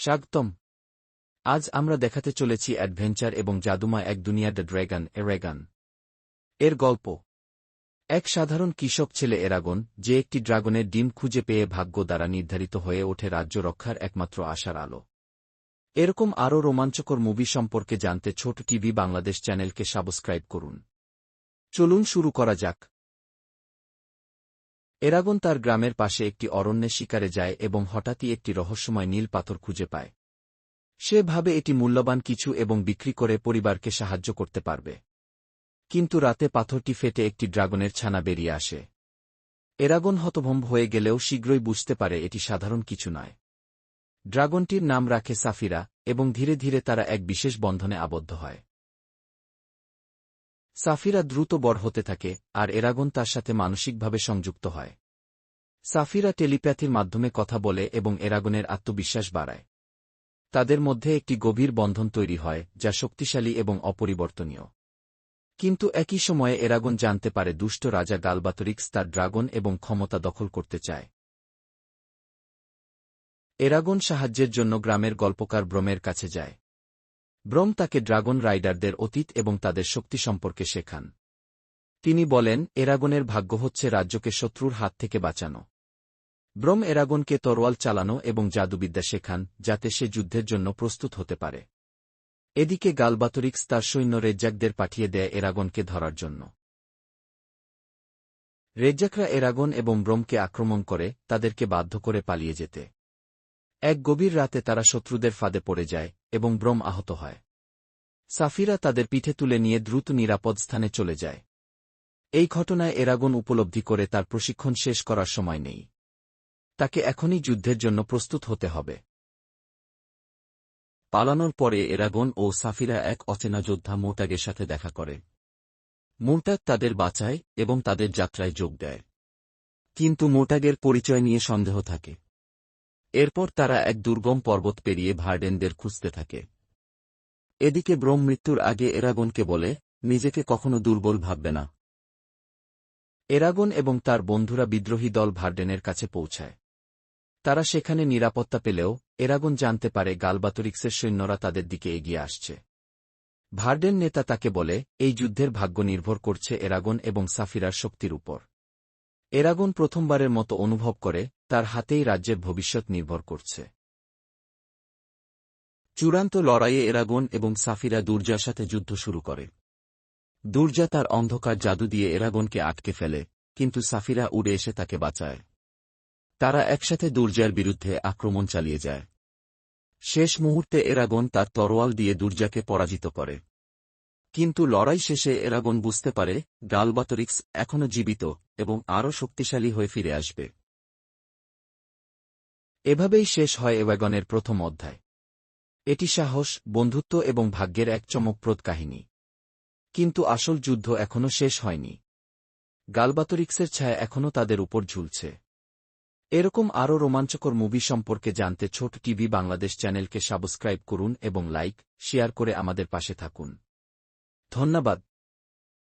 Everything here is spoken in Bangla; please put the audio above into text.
স্বাগতম। আজ আমরা দেখাতে চলেছি অ্যাডভেঞ্চার এবং জাদুমা এক দুনিয়া দ্য ড্র্যাগন এরেগান এর গল্প। এক সাধারণ কৃষক ছেলে এরাগন, যে একটি ড্রাগনের ডিম খুঁজে পেয়ে ভাগ্য দ্বারা নির্ধারিত হয়ে ওঠে রাজ্য রক্ষার একমাত্র আশার আলো। এরকম আরও রোমাঞ্চকর মুভি সম্পর্কে জানতে ছোট টিভি বাংলাদেশ চ্যানেলকে সাবস্ক্রাইব করুন। চলুন শুরু করা যাক। এরাগন তার গ্রামের পাশে একটি অরণ্যে শিকারে যায় এবং হঠাৎই একটি রহস্যময় নীল পাথর খুঁজে পায়। সে ভাবে এটি মূল্যবান কিছু এবং বিক্রি করে পরিবারকে সাহায্য করতে পারবে। কিন্তু রাতে পাথরটি ফেটে একটি ড্রাগনের ছানা বেরিয়ে আসে। এরাগন হতভম্ব হয়ে গেলেও শীঘ্রই বুঝতে পারে এটি সাধারণ কিছু নয়। ড্রাগনটির নাম রাখে সাফিরা এবং ধীরে ধীরে তারা এক বিশেষ বন্ধনে আবদ্ধ হয়। সাফিরা দ্রুত বড় হতে থাকে, আর এরাগন তার সাথে মানসিকভাবে সংযুক্ত হয়। সাফিরা টেলিপ্যাথির মাধ্যমে কথা বলে এবং এরাগনের আত্মবিশ্বাস বাড়ায়। তাদের মধ্যে একটি গভীর বন্ধন তৈরি হয়, যা শক্তিশালী এবং অপরিবর্তনীয়। কিন্তু একই সময়ে এরাগন জানতে পারে দুষ্ট রাজা গালবাতরিক্স তার ড্রাগন এবং ক্ষমতা দখল করতে চায়। এরাগন সাহায্যের জন্য গ্রামের গল্পকার ব্রমের কাছে যায়। ব্রম তাকে ড্রাগন রাইডারদের অতীত এবং তাদের শক্তি সম্পর্কে শেখান। তিনি বলেন, এরাগনের ভাগ্য হচ্ছে রাজ্যকে শত্রুর হাত থেকে বাঁচানো। ব্রম এরাগনকে তরোয়াল চালানো এবং জাদুবিদ্যা শেখান, যাতে সে যুদ্ধের জন্য প্রস্তুত হতে পারে। এদিকে গালবাতরিক্স তার সৈন্য রেজ্জাকদের পাঠিয়ে দেয় এরাগনকে ধরার জন্য। রেজ্জাকরা এরাগন এবং ব্রমকে আক্রমণ করে, তাদেরকে বাধ্য করে পালিয়ে যেতে। এক গভীর রাতে তারা শত্রুদের ফাঁদে পড়ে যায় এবং ব্রম আহত হয়। সাফিরা তাদের পিঠে তুলে নিয়ে দ্রুত নিরাপদ স্থানে চলে যায়। এই ঘটনায় এরাগন উপলব্ধি করে তার প্রশিক্ষণ শেষ করার সময় নেই। তাকে এখনই যুদ্ধের জন্য প্রস্তুত হতে হবে। পালানোর পরে এরাগন ও সাফিরা এক অচেনা যোদ্ধা মোটাগের সাথে দেখা করে। মোটাগ তাদের বাঁচায় এবং তাদের যাত্রায় যোগ দেয়। কিন্তু মোটাগের পরিচয় নিয়ে সন্দেহ থাকে। এরপর তারা এক দুর্গম পর্বত পেরিয়ে ভার্ডেনদের খুঁজতে থাকে। এদিকে ব্রহ্ম মৃত্যুর আগে এরাগনকে বলে, নিজেকে কখনো দুর্বল ভাববে না। এরাগন এবং তার বন্ধুরা বিদ্রোহী দল ভার্ডেনের কাছে পৌঁছায়। তারা সেখানে নিরাপত্তা পেলেও এরাগন জানতে পারে গালবাতরিক্সের সৈন্যরা তাদের দিকে এগিয়ে আসছে। ভার্ডেন নেতা তাকে বলে, এই যুদ্ধের ভাগ্য নির্ভর করছে এরাগন এবং সাফিরার শক্তির উপর। এরাগন প্রথমবারের মতো অনুভব করে, তার হাতেই রাজ্যের ভবিষ্যৎ নির্ভর করছে। চূড়ান্ত লড়াইয়ে এরাগন এবং সাফিরা দুর্জার সাথে যুদ্ধ শুরু করে। দুর্জা তার অন্ধকার জাদু দিয়ে এরাগনকে আটকে ফেলে, কিন্তু সাফিরা উড়ে এসে তাকে বাঁচায়। তারা একসাথে দুর্জার বিরুদ্ধে আক্রমণ চালিয়ে যায়। শেষ মুহূর্তে এরাগন তার তরোয়াল দিয়ে দুর্জাকে পরাজিত করে। কিন্তু লড়াই শেষে এরাগন বুঝতে পারে, গালবাতরিক্স এখনও জীবিত এবং আরও শক্তিশালী হয়ে ফিরে আসবে। এভাবেই শেষ হয় এওয়াগনের প্রথম অধ্যায়। এটি সাহস, বন্ধুত্ব এবং ভাগ্যের এক চমকপ্রদ কাহিনী। কিন্তু আসল যুদ্ধ এখনও শেষ হয়নি। গালবাতরিক্সের ছায়া এখনও তাদের উপর ঝুলছে। এরকম আরও রোমাঞ্চকর মুভি সম্পর্কে জানতে ছোট টিভি বাংলাদেশ চ্যানেলকে সাবস্ক্রাইব করুন এবং লাইক, শেয়ার করে আমাদের পাশে থাকুন। ধন্যবাদ।